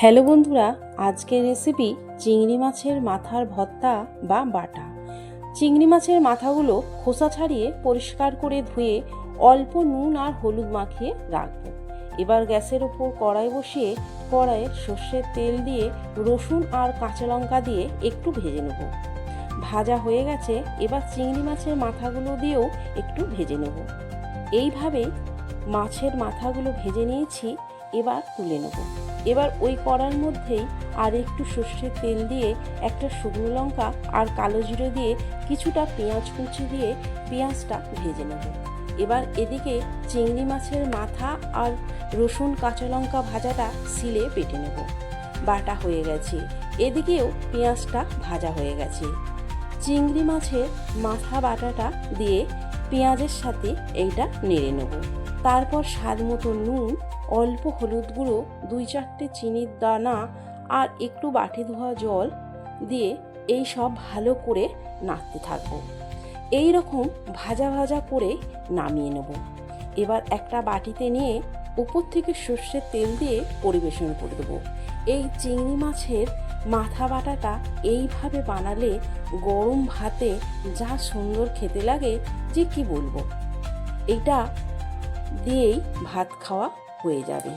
Hello বন্ধুরা, আজকের recipe চিংড়ি মাছের মাথার ভর্তা বা বাটা। চিংড়ি মাছের মাথাগুলো খোসা ছাড়িয়ে পরিষ্কার করে ধুয়ে অল্প নুন আর হলুদ মাখিয়ে রাখব। এবার গ্যাসের ওপর কড়াই বসিয়ে কড়াইয়ে সর্ষের তেল দিয়ে রসুন আর কাঁচা লঙ্কা দিয়ে একটু ভেজে নেব। ভাজা হয়ে গেছে, এবার চিংড়ি মাছের মাথাগুলো দিয়েও একটু ভেজে নেব। এইভাবে মাছের মাথাগুলো ভেজে নিয়েছি, এবার তুলে নেব। এবার ওই কড়ার মধ্যেই আর একটু সর্ষের তেল দিয়ে একটা শুকনো লঙ্কা আর কালো জিরে দিয়ে কিছুটা পেঁয়াজ কুচি দিয়ে পেঁয়াজটা ভেজে নেব। এবার এদিকে চিংড়ি মাছের মাথা আর রসুন কাঁচা লঙ্কা ভাজাটা সিলে পেটে নেব। বাটা হয়ে গেছে। এদিকেও পেঁয়াজটা ভাজা হয়ে গেছে। চিংড়ি মাছের মাথা বাটাটা দিয়ে পেঁয়াজের সাথে এইটা নেড়ে নেব। তারপর স্বাদ মতো নুন, অল্প হলুদ গুঁড়ো, দুই চারটে চিনির দানা আর একটু বাটি ধোয়া জল দিয়ে এই সব ভালো করে নাড়তে থাকব। এই রকম ভাজা ভাজা করে নামিয়ে নেব। এবার একটা বাটিতে নিয়ে উপর থেকে সর্ষের তেল দিয়ে পরিবেশন করে দেবো। এই চিংড়ি মাছের মাথা বাটাটা এইভাবে বানালে গরম ভাতে যা সুন্দর খেতে লাগে, যে কি বলব? এটা দিয়েই ভাত খাওয়া হয়ে যাবে।